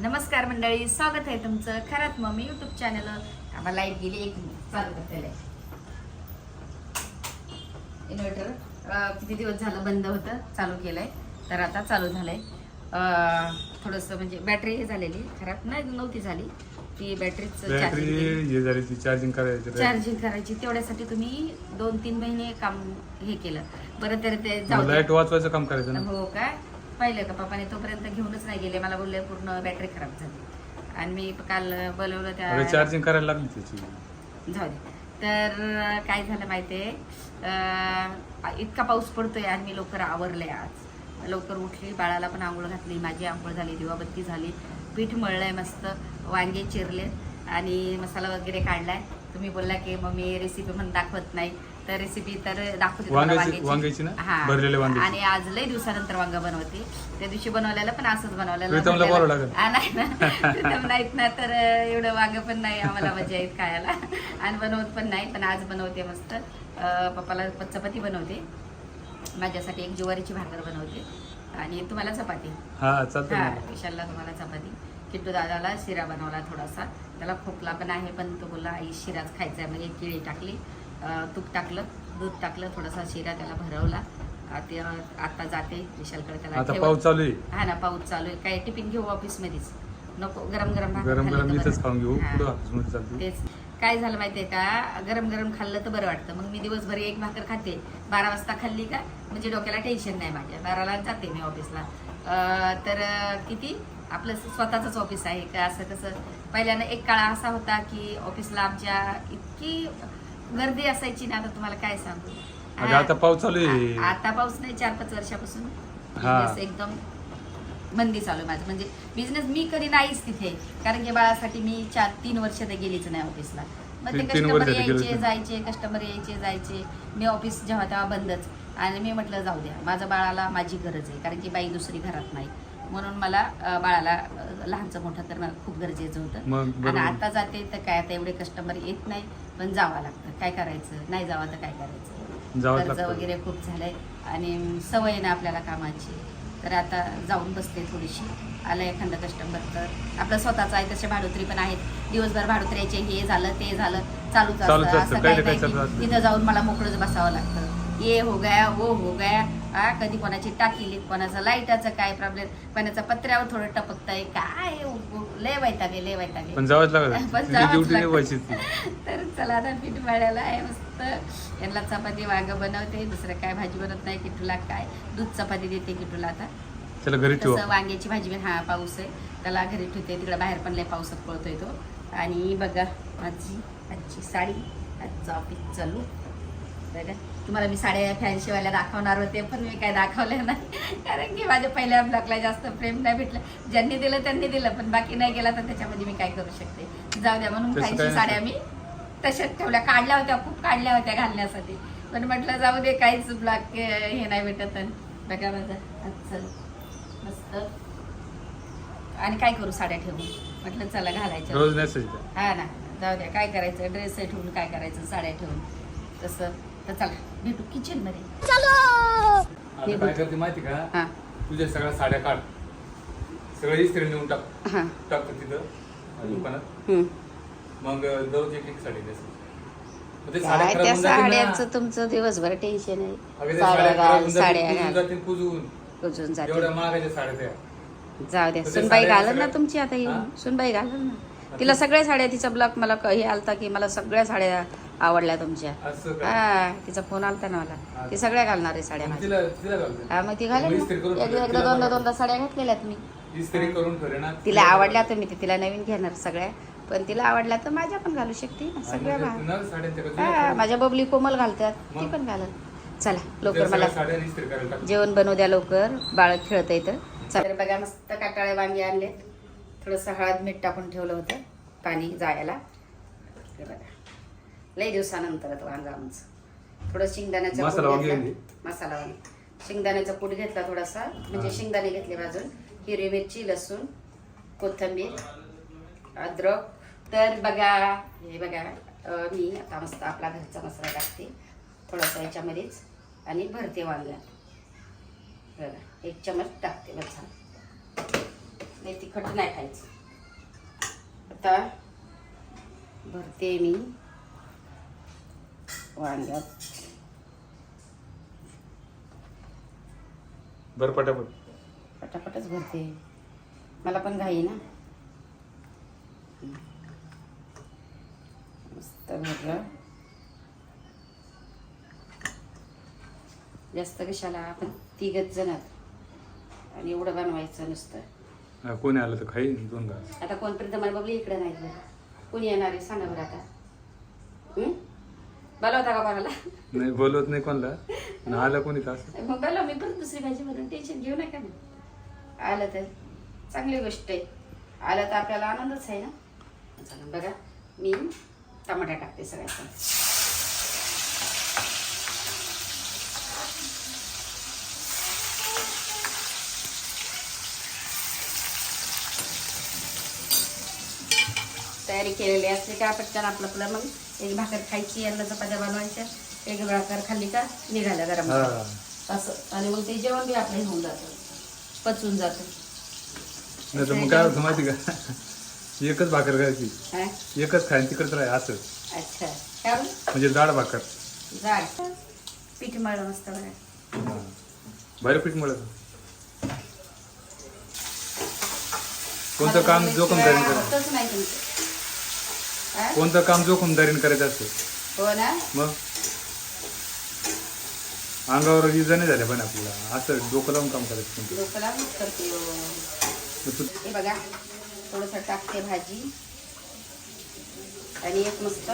नमस्कार मंडळी स्वागत आहे तुमचं खरंच मम्मी युट्यूब चॅनल आम्हाला लाइट गेली एक मिनिट. चालू करतेलं इन्व्हर्टर किती दिवस झालं बंद होतं चालू केलंय. तर आता चालू झालंय. अं, थोडंसं म्हणजे बॅटरी हे झालेली खराब नाही नव्हती झाली. ती बॅटरीच बॅटरी चार्जिंग झाली चार्जिंग करायची. चार्जिंग करायची तेवढ्यासाठी तुम्ही दोन तीन महिने काम हे केलं. बरं तर ते. लाइट वाचवायचं काम करायचं हो काय पाहिलं का पप्पाने तोपर्यंत घेऊनच नाही गेले मला बोलले पूर्ण बॅटरी खराब झाली. आणि मी काल बोलवलं अरे त्या चार्जिंग करायला लागली त्याची. जाऊ दे. तर काय झालं माहितीये? अं, इतका पाऊस पडतोय आणि मी लवकर आवरले आज. लवकर उठली बाळाला पण आंघोळ घातली माझी आंघोळ झाली दिवाबत्ती झाली. पीठ मळलंय मस्त वांगे चिरले आणि मसाला वगैरे काढलाय. तुम्ही बोलला की मग मी रेसिपी म्हणून दाखवत नाही. तर रेसिपी तर दाखवते तुम्हाला वांग्याची वांग्याची. ना? हा. भरलेले वांगे आणि आज लय दिवसानंतर वांग बनवते. त्या दिवशी बनवलेलं पण असंच बनवलेलं. प्रीतमला भरलेलं. बोलावं लागेल. हा, नाही ना. प्रीतम नाहीत ना तर अं, एवढं वांग पण नाही. आम्हाला मजा येत खायला. आणि बनवत पण नाही पण आज बनवते मस्त. अं, पप्पाला चपाती बनवते. माझ्यासाठी एक ज्वारीची भाकर बनवते. आणि तुम्हाला चपाती. हा चालतं हा ना. विशालला तुम्हाला चपाती. किट्टू दादाला शिरा बनवला थोडासा. त्याला खोकला पण आहे पण तो बोलला आई शिराच खायचा आहे एक केळी टाकली. तूप टाकलं दूध टाकलं थोडासा शिरा त्याला भरवला. आ, ते अं, आता जाते विशालकडे त्याला आता. पाऊस चालू आहे. हा ना पाऊस चालू आहे. काय टिफिन घेऊ ऑफिस मध्येच नको गरम गरम भाकर गरम खाल्लं गरम तर इथंच बरं. खाऊन घेऊ. हा. पुढं ऑफिसमध्ये चालते? तेच. काय झालं माहितीये का? गरम गरम खाल्लं तर बरं वाटतं. मग मी दिवसभर एक भाकर खाते. बारा वाजता खाल्ली का? म्हणजे डोक्याला टेन्शन नाही माझ्या. बाराला जाते मी ऑफिसला. अं, तर अं, किती? आपलं स्वतःच ऑफिस आहे का? असं कसं पहिल्यानं एक काळ असा होता की ऑफिसला आमच्या इतकी गर्दी असायची ना आता तुम्हाला काय सांगू? अगं आता पाऊस चालू आहे. आ- आता पाऊस नाही चार पाच वर्षापासून. हा. business एकदम मंदी चालू आहे माझं. म्हणजे बिझनेस मी कधी नाहीच तिथे. कारण की बाळासाठी मी चार तीन वर्ष ते गेलीच नाही ऑफिसला मग ते तीन- तीन कस्टमर वर्ष ते गेलीच यायचे नाही. जायचे कस्टमर यायचे जायचे. मी ऑफिस जेव्हा तेव्हा बंदच. आणि मी म्हटलं जाऊ द्या. माझ्या बाळाला माझी गरज आहे. कारण की बाई दुसरी घरात नाही. म्हणून मला बाळाला लहानचं मोठं करणं खूप गरजेचं होतं. आणि आता जाते तर काय आता एवढे कस्टमर येत नाही पण जावं लागतं. काय करायचं? नाही जावं तर काय करायचं? कर्ज. वगैरे खूप झालंय. आणि सवय ना आपल्याला कामाची. तर आता जाऊन बसते थोडीशी. आलं एखादा कस्टमर तर. आपलं स्वतःचं आहे तसे भाडोत्री पण आहेत. दिवसभर भाडोत्र्याचे हे झालं ते झालं. चालूच असतं. असं काही काही नाही. तिथं जाऊन मला मोकळंच बसावं लागतं. ये हो गया वो हो गया. हा कधी कोणाची टाकी कोणाचं लाईटाचं काय प्रॉब्लेम कोणाचं पत्र्यावर थोडं टपकतंय काय लय वैतागे लय वैतागे पण जावंच लागत तर चला आता पीठ मळायला आहे मस्त. यांना चपाती वांग बनवते दुसरं काय भाजी बनवत नाही किटूला काय? दूध चपाती देते किटूला आता. त्याला घरी वांग्याची भाजी पण हा पाऊस आहे. त्याला घरी ठेवते तिकडे बाहेर पण लय पावसात पळतोय तो. आणि बघा माझी आजची साडी आजचं ऑफिस चालू. बघा तुम्हाला मी साड्या फॅन्सीवाल्या दाखवणार होते पण मी काय दाखवल्या नाही. कारण की माझ्या पहिल्या ब्लॉकला जास्त प्रेम नाही भेटलं. ज्यांनी दिलं त्यांनी दिलं पण बाकी नाही गेला तर त्याच्यामध्ये मी काय करू शकते? जाऊ द्या म्हणून फॅन्सी साड्या मी तशाच ठेवल्या. काढल्या होत्या खूप काढल्या होत्या घालण्यासाठी. पण म्हटलं जाऊ दे काहीच ब्लॉक हे नाही भेटत. आणि बघा माझं चल. मस्त. आणि काय करू साड्या ठेवून? म्हटलं चला मेसेज हा ना. जाऊ द्या काय करायचं? ड्रेस ठेवून काय करायचं? साड्या ठेवून. तसं. तर चला भेटू किचनमध्ये. आता काय करते माहिती का? हा. तुझ्या सगळ्या साड्या काढ. सगळ्या इस्त्री नेऊन टाक. हा. टाकतो तिथं दुकानात. हम्म. मग दररोज एक एक साडी नेस. मग ते काय खराब त्या होऊन जातील ना. साड्यांचं तुमचं दिवसभर टेन्शन अगं आहे त्या साड्या साड्या खराब घाल होऊन साड्या जातील, घाल. कुजून जातील कुजून. कुजून एवढ्या जाते महागाच्या साड्या त्या. जाऊ द्या तर ते सुनबाई साड्या ना सगळ्या- तुमची आता येऊन. हा? सुनबाई घालल ना. तिला सगळ्या साड्या तिचा ब्लॉग मला क- हे आलता की मला सगळ्या साड्या आवडल्या तुमच्या. हा तिचा फोन आलता ना मला. ती सगळ्या घालणार आहे साड्या माझ्या. घालते. हा मग ती घालेल ना. एकदा दोनदा. दोनदा साड्या घातलेल्यात मी. इस्त्री करून ठेवले ना. तिला आवडल्या तर मी ते तिला नवीन घेणार सगळ्या. पण तिला आवडल्या तर माझ्या पण घालू शकते. ना सगळ्या घाल. हा माझ्या बबली कोमल घालतात. ती? पण घालल. चला लवकर मला. जेवण बनवू द्या लवकर. बाळ खेळत येतं तर बघा मस्त काटाळे वांगे आणले थोडंसं हळद मीठ टाकून ठेवलं होतं. पाणी जायला हे बघा. लई दिवसानंतर वांगा आमचं. थोडं शेंगदाण्याचा मसाला वांगे घेतला. मसाला वांगे. शेंगदाण्याचा कूट घेतला थोडासा म्हणजे. शेंगदाणे घेतले भाजून हिरवी मिरची लसूण कोथिंबीर अद्रक. तर बघा हे बघा अं, मी आता मस्त आपला घरचा मसाला टाकते. थोडासा याच्यामध्येच आणि भरते वांग्यात बघा एक चमच टाकते झालं. लय तिखट नाही खायचं. आता भरते मी. वांग्यात. बरं पटापट. पटापटच भरते. मला पण घाई ना. मस्त भरलं. जास्त कशाला आपण तिघच जण. आहोत. आणि एवढं बनवायचं नुसतं. हा, कोणी आलं तर खाईन दोन घास. आता कोणपर्यंत मला बघली इकडे नाही. कोणी येणार आहे? सांगा बरं आता. हं? बोलवता का कोणाला? नाही बोलवत नाही कोणाला. आणि आलं कोणी तर असं. मग बोलव मी परत दुसरी भाजी म्हणून टेन्शन घेऊ नका ना. आलं तर चांगली गोष्ट आहे. आलं तर आपल्याला आनंदच आहे ना. चला बघा मी टमाटा टाकते सगळ्यात तयारी केलेली असते का पटकन आपलं आपलं मग? एक भाकर खायची यांना चपात्या बनवायच्या एक भाकर खाल्ली का निघाल्या गरम असं. आणि मग ते जेवण बी आपलं होऊन जातं. पचून जातं. नाही तर मग काय होतं माहिती का? एकच भाकर खायची? एकच खायन तिकडच राह असं. अच्छा. काय? म्हणजे जाड भाकर. जाड. पीठ मळलं मस्त बघा. बरं पीठ मिळत कोणतं काम करायचं होतच नाही तुमचं? कोणतं काम जोखमदारीने करायचं असतं. हो ना? मग? अंगावर इजा नाही झाल्या पण आपल्याला. असं डोकं लावून काम करायचं कोणतं. लोकांना करते हो. मग तू- हे बघा थोडंसं टाकते भाजी. आणि एक मस्त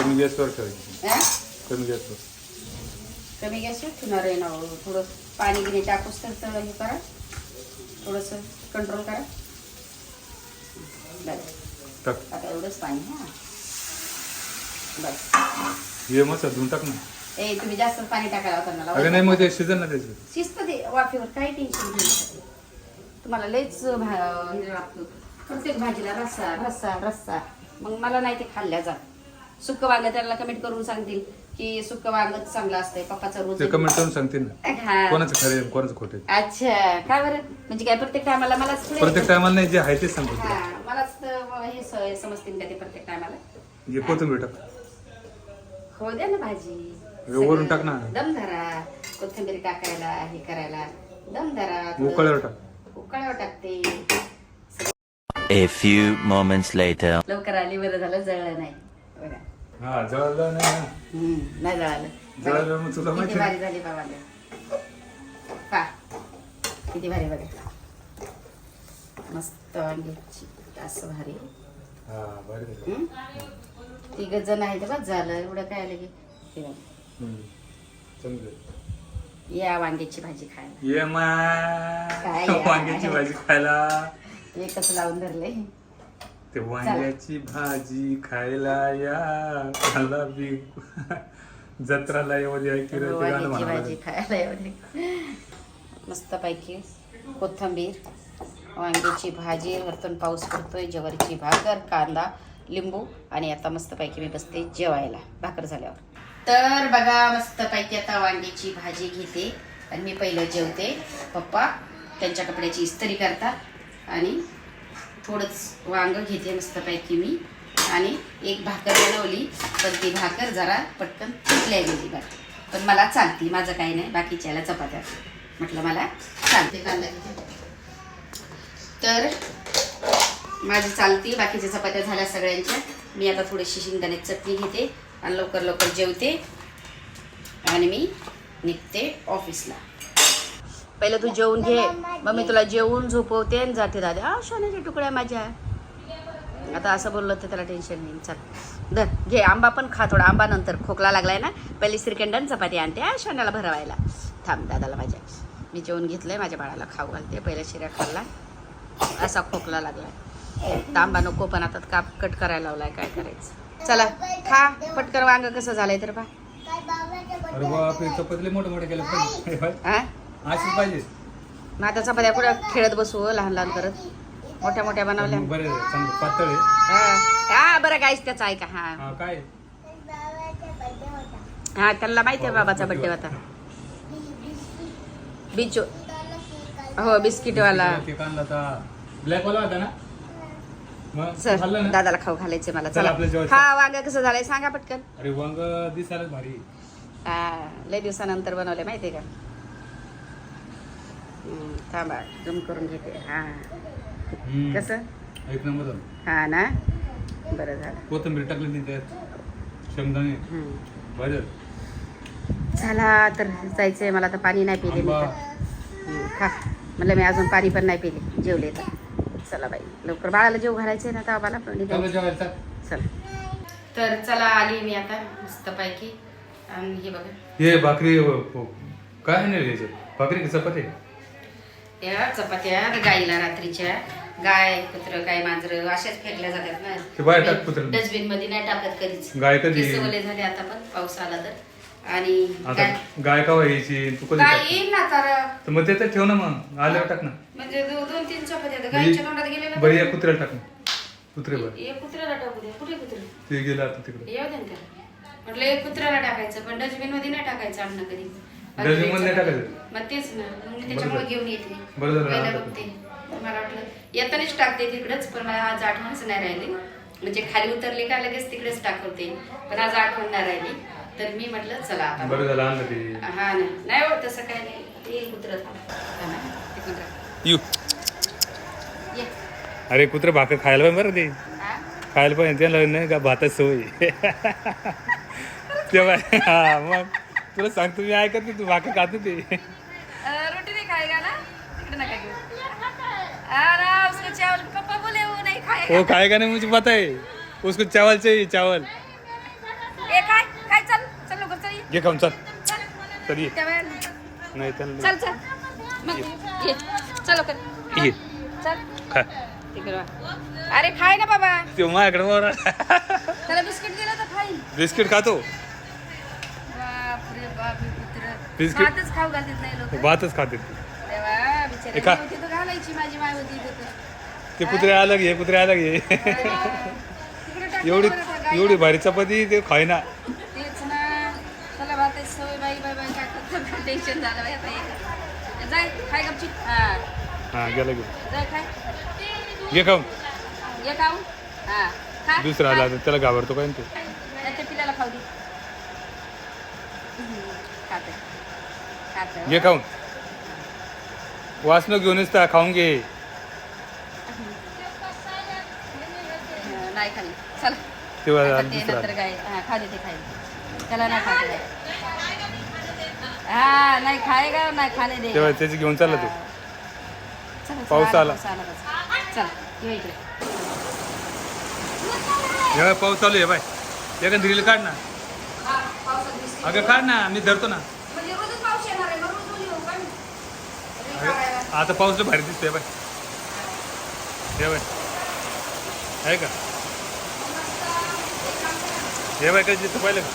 कमी गॅसवर ठेवायची. हा? कमी गॅसवर. कमी गॅसवर ठेवणार आहे ना हो. थोडं पाणी गिनी टाकूस तर तर हे करा. थोडंसं कंट्रोल करा. बस टाक. आता एवढंच पाणी हा. बस. हे मस्त धुवून टाक ना. ए तुम्ही जास्त पाणी टाकायला होता मला. अगं नाही मग ते शिजन ना त्याचं. शिस्त दे वाफेवर काही टेन्शन घेऊ नका तुम्हाला लयच भा- हे लागतं. प्रत्येक भाजीला रस्सा रस्सा रस्सा. मग मला नाही ते खाल्ल्या जात सुक्क वांग त्याला कमेंट करून सांगतील की सुक्क वांगच चांगलं असतंय पप्पाचा रोज ते कमेंट करून सांगते ना. हा. कोणाचं खरं आहे कोणाचं खोटं. अच्छा. काय बरं? म्हणजे काय प्रत्येक टायमाला मलाच थोडे- प्रत्येक टायमाला नाही जे आहे तेच सांगतो तुला हा. समजतील का ते प्रत्येक टायमाला हे कोथिंबीर टाक. हो द्या ना भाजी. हे वरून टाक ना. दम धरा. कोथिंबीर टाकायला हे करायला. दम धरा. उकळल्यावर टाक. उकळ्यावर टाकते. A few moments later. लवकर आली बरं झालं जळलं नाही. बघा. हा जळलं नाही ना. हम्म, नाही जळालं. जळलं मग तुला किती माहिती भारी. झाली बाबा पा. किती भारी बघा. मस्त वांग्याची असं भारी? तिघ जण आहे बस झालं. एवढं काय आलं की? हे या वांग्याची भाजी खायला. ये काय? वांग्याची भाजी खायला. एकच लावून धरले. ते वांग्याची भाजी खायला या. खाला बी. जत्राला येऊ द्या की रे, ते गाणं वांग्याची म्हणावं भाजी. खायला एवढी मस्त पैकी कोथंबीर वांग्याची भाजी वरतून पाऊस पडतोय जवारीची भाकर कांदा लिंबू आणि आता मस्त पैकी मी बसते जेवायला. भाकर झाल्यावर. तर बघा मस्त पैकी आता वांग्याची भाजी घेते आणि मी पहिलं जेवते. पप्पा त्यांच्या कपड्याची इस्त्री करतात आणि थोडंच वांग घेते मस्तपैकी मी. आणि एक भाकर बनवली पण ती भाकर जरा पटकन तुटल्या गेली म्हणजे बरं. पण मला चालती माझं काही नाही बाकीच्याला चपात्या. म्हटलं मला चालते. कांदा घेते. तर माझी चालती बाकीच्या चपात्या झाल्या सगळ्यांच्या. मी आता थोडीशी शेंगदाण्याची चटणी घेते आणि लवकर लवकर जेवते आणि मी निघते ऑफिसला. पहिलं तू जेवून घे. मग मी तुला जेवून झोपवते आणि जाते दादा. हा सोन्याच्या तुकड्या माझ्या. आता असं बोललं तर त्याला टेन्शन नाही. चल. धर घे. आंबा पण खा थोडा. आंबा नंतर खोकला लागलाय ना. पहिले श्रीखंडन चपाती आणते हा सोन्याला भरवायला. थांब दादाला माझ्या. मी जेवून घेतलंय. माझ्या बाळाला खाऊ घालते. पहिल्या शिऱ्या खाल्ला. असा खोकला लागलाय. तर आंबा नको पण आता काप कट करायला लावलाय काय करायचं? चला खा पटकन वांग कसं झालंय तर पाहिजे. मग आता चपात्या कुठं खेळत बसू हो, लहान लहान करत. मोठ्या मोठ्या बनवल्या. हा. बरं गाईस त्याचा ऐका हा. हा काय? हा त्याला माहिती आहे बाबाचा बड्डे होता. बिचो हो बिस्किटवाला. आणला होता ब्लॅक वाला होता ना? मग चल खाल्लं ना? दादाला खाऊ घालायचे मला. चल, चला. आपलं जेवायचं. हा वांग कसं झालंय? सांगा पटकन. अरे वांग दिसायला भारी. हा लय दिवसानंतर बनवले माहितीये का? हम्म, थांबा जूम करून घेते. हा. हम्म. कसं? एक नंबर झालं. हा ना? बरं झालं. कोथिंबीर टाकली नाही त्यात. शेंगदाणे. हम्म. भाजर चला तर जायचंय. मला तर पाणी नाही पिले मी आंबा. तर. हम्म, खा. म्हणलं मी अजून पाणी पण नाही पिले. जेवले तर. चला बाई लवकर बाळाला जेव घालायचंय ना तर मला पण चालू तर चला आली मी आता मस्तपैकी आणि हे बघा. हे भाकरी काय नाही? भाकरी की चपाती? या चपात्या गाईला रात्रीच्या. गाय कुत्र गाय मांजर अशाच फेकल्या जातात ना. डस्टबिनमध्ये नाही टाकत कधीच. गाय कधी? झाले आता पण पाऊस आला तर. आणि गाय का गाय? येईल ना तर मग ते तर ठेव ना मग. आल्यावर टाक ना. म्हणजे दो- दोन तीन चपात्या आता गायच्या तोंडात बरं या कुत्र्याला टाक. ना कुत्रे बर. एक कुत्र्याला टाकू द्या. कुठे कुत्रे? ते गेलं आता तिकडे. येऊ द्या ना त्याला. म्हटलं एक कुत्र्याला टाकायचं पण डस्टबिनमध्ये नाही टाकायचं अन्न कधी. Dustbin मध्ये नाही टाकायचं? मग तेच ना. मग मी त्याच्यामुळे घेऊन येते. बरं झालं पहिला आणलं. बघते. मला वाटलं येतानाच टाकते तिकडेच पण मला आज आठवणच नाही राहिली. म्हणजे खाली उतरले का लगेच तिकडेच टाकवते पण आज आठवण नाही राहिली. तर मी म्हटलं चला आता. बरं झालं आणलं ते. हा नाही नाही होत तसं काय नाही. ते कुत्र. ये. अरे कुत्रे भाकर खायला पाहिजे बरं ते. खायला पाहिजे त्याला नाही का भातात सवय तेव्हा हा मग तुला सांगतो मी ऐकत नाही तू भाकर खातो ते. रोटी नहीं खाएगा ना तिकडे नका घेऊ. अरे उसको चावल पापा बोले वो नहीं खाएगा वो खाएगा नहीं मुझे पता है. उसको चावल चाहिए चावल. ए काय काय चल चल लवकर चल ये. ये खाऊन चल. चल ये. नाही त्याला चल चल. मग ये. चल ये चल खा तिकडे वा. अरे खाय ना बाबा ते माझ्याकडे वर त्याला बिस्किट दिलं तर खाईल बिस्किट खातो बापरे बाप हे कुत्रं. बिस्किट? भातच खाऊ घालत नाही लोक भातच खाते ते. देवा बिचारे हे खा. होती तर घालायची माझी माय होती तिथं. ते कुत्रे अलग ये कुत्रे अलग तिकडे टाकलं एवढी बरं त्या गाईला. एवढी भारी चपाती ते खायना तेच ना चला भाताची सवय बाई बाई बाई काय करतो टेन्शन झालं बाई आता एक. जाय खाय गपची हा हा गेला खाय घे खाऊन. ये हा. खा दुसरा आला तर त्याला घाबरतो काय ना तू त्याच्या पिल्याला खाऊ दे. खाते. खाते. घे खाऊन. वासनं घेऊनच त्या खाऊन घे. नाही खाली. चला. तेव्हा आता आला ते दुसरा नंतर आला. काय? हा खाय त्याला नाही खाते हा नाही खायगा नाही खाणे दे. तेव्हा त्याची घेऊन चालला तू. पाऊस आला. चल पाऊस चालू आहे बाय. एखादी रील काढ ना. हा. अगं काढ ना मी धरतो ना. म्हणजे काढायला. आता पाऊस भारी दिसतोय बाय. हे बाय. आहे का? हे बाय काय दिसतं पाहिलं का.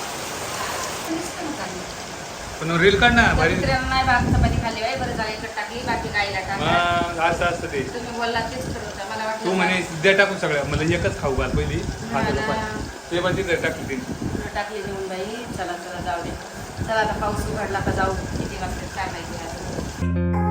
पण रील काढ ना भारी. कुत्र्यानं नाही भात चपाती खाल्ली बाई, बरं झालं एकच टाकली बाकी गाईला टाकली मग असं असतं ते. तुम्ही बोलला तेच खरं होतं. मला वाटलं तू म्हणे द्या टाकून सगळ्या मला एकच खाऊ घाल पहिली. खातो ना. पाय ते पण तिथे टाकली तिने टाकली जेवण बाई. चला चला जाऊ दे. चला आता पाऊस उघडला का जाऊ. किती वाजता? काय माहिती आता